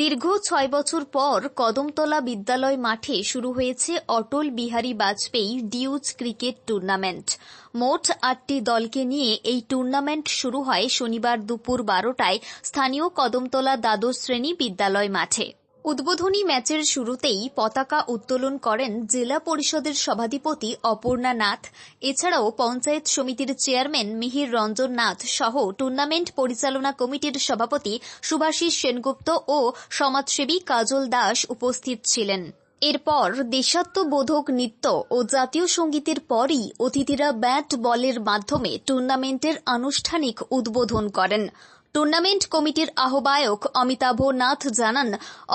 দীর্ঘ ছয় বছর পর কদমতলা বিদ্যালয় মাঠে শুরু হয়েছে Atal Bihari Vajpayee deuce cricket tournament. মোট আটটি দলকে নিয়ে এই টুর্নামেন্ট শুরু হয় শনিবার দুপুর বারোটায় স্থানীয় কদমতলা দ্বাদশ শ্রেণি বিদ্যালয় মাঠে। উদ্বোধনী ম্যাচের শুরুতেই পতাকা উত্তোলন করেন জেলা পরিষদের সভাধিপতি অপর্ণা নাথ। এছাড়াও পঞ্চায়েত সমিতির চেয়ারম্যান মিহির রঞ্জন নাথ সহ টুর্নামেন্ট পরিচালনা কমিটির সভাপতি সুভাষিস সেনগুপ্ত ও সমাজসেবী কাজল দাস উপস্থিত ছিলেন। এরপর দেশাত্মবোধক নৃত্য ও জাতীয় সঙ্গীতের পরই অতিথিরা ব্যাট বলের মাধ্যমে টুর্নামেন্টের আনুষ্ঠানিক উদ্বোধন করেন। টুর্নামেন্ট কমিটির আহ্বায়ক অমিতাভ নাথ জানান,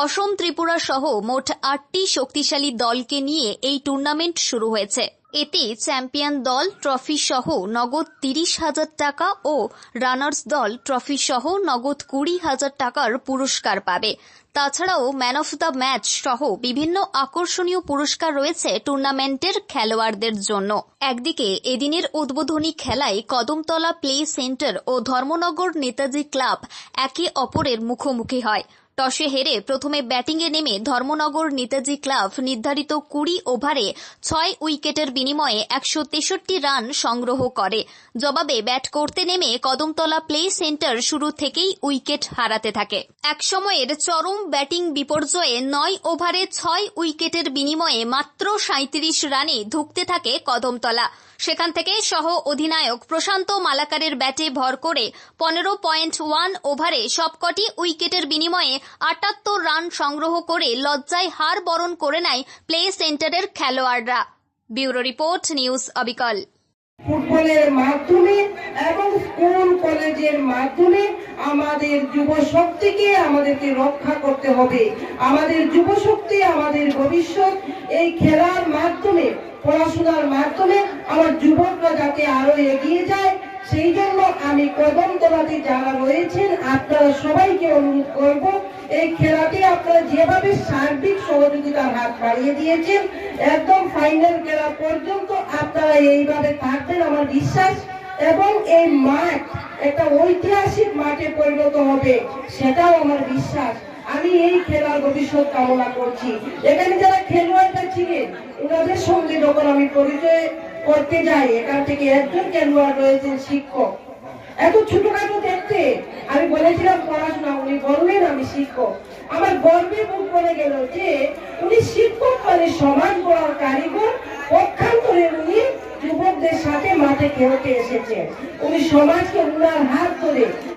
অসম ত্রিপুরা সহ মোট আটটি শক্তিশালী দলকে নিয়ে এই টুর্নামেন্ট শুরু হয়েছে। এতে চ্যাম্পিয়ন দল ট্রফি সহ নগদ তিরিশ হাজার টাকা ও রানার্স দল ট্রফি সহ নগদ কুড়ি হাজার টাকার পুরস্কার পাবে। তাছাড়াও ম্যান অফ দ্য ম্যাচ সহ বিভিন্ন আকর্ষণীয় পুরস্কার রয়েছে টুর্নামেন্টের খেলোয়াড়দের জন্য। একদিকে এদিনের উদ্বোধনী খেলায় কদমতলা প্লে সেন্টার ও ধর্মনগর নেতাজি ক্লাব একে অপরের মুখোমুখি হয়। টসে হেরে প্রথমে ব্যাটিংয়ে নেমে ধর্মনগর নেতাজি ক্লাব নির্ধারিত কুড়ি ওভারে ছয় উইকেটের বিনিময়ে একশো তেষট্টি রান সংগ্রহ করে। জবাবে ব্যাট করতে নেমে কদমতলা প্লে সেন্টার শুরু থেকেই উইকেট হারাতে থাকে। একসময়ের চরম ব্যাটিং বিপর্যয়ে নয় ওভারে ছয় উইকেটের বিনিময়ে মাত্র সাঁত্রিশ রানে ধুঁকতে থাকে কদমতলা। সেখান থেকে সহ অধিনায়ক প্রশান্ত মালাকারের ব্যাটে ভর করে পনেরো পয়েন্ট ওয়ান ওভারে সবকটি উইকেটের বিনিময়ে আটাত্তর রান সংগ্রহ করে লজ্জায় হার বরণ করে নেয় প্লে সেন্টারের খেলোয়াড়রা। ব্যুরো রিপোর্ট, নিউজ অবিকল। ফুটবলের মাধ্যমে এবং স্কুল কলেজের মাধ্যমে আমাদের যুব শক্তিকে আমাদেরকে রক্ষা করতে হবে। আমাদের যুব শক্তি আমাদের ভবিষ্যৎ, এই খেলার মাধ্যমে, পড়াশোনার মাধ্যমে আমার যুবকরা যাতে আরও এগিয়ে যায়, সেই জন্য আমি কদম তলাতে যারা রয়েছেন, আপনারা সবাইকে অনুরোধ করব এই খেলাটি আপনারা যেভাবে সার্বিক সহযোগিতার হাত বাড়িয়ে দিয়েছেন, একদম ফাইনাল খেলা পর্যন্ত আপনারা এইভাবে থাকবেন, আমার বিশ্বাস। এবং এই মাঠ একটা ঐতিহাসিক মাঠে পরিণত হবে, সেটাও আমার বিশ্বাস। আমি এই খেলার ভবিষ্যৎ কামনা করছি। এখানে যারা খেলোয়াড়রা ছিলেন ওনাদের সঙ্গে যখন আমি পরিচয় করতে যাই, এখান থেকে একজন খেলোয়াড় রয়েছেন শিক্ষক। এত ছোটখাটো দেখতে বললেন, আমি শিক্ষক আমার গর্বে মুখ পড়ে গেল যে, উনি শিক্ষক মানে সমাজ গড়ার কারিগর, পক্ষান্তরে উনি যুবকদের সাথে মাঠে খেলতে এসেছেন। উনি সমাজকে উনার হাত ধরে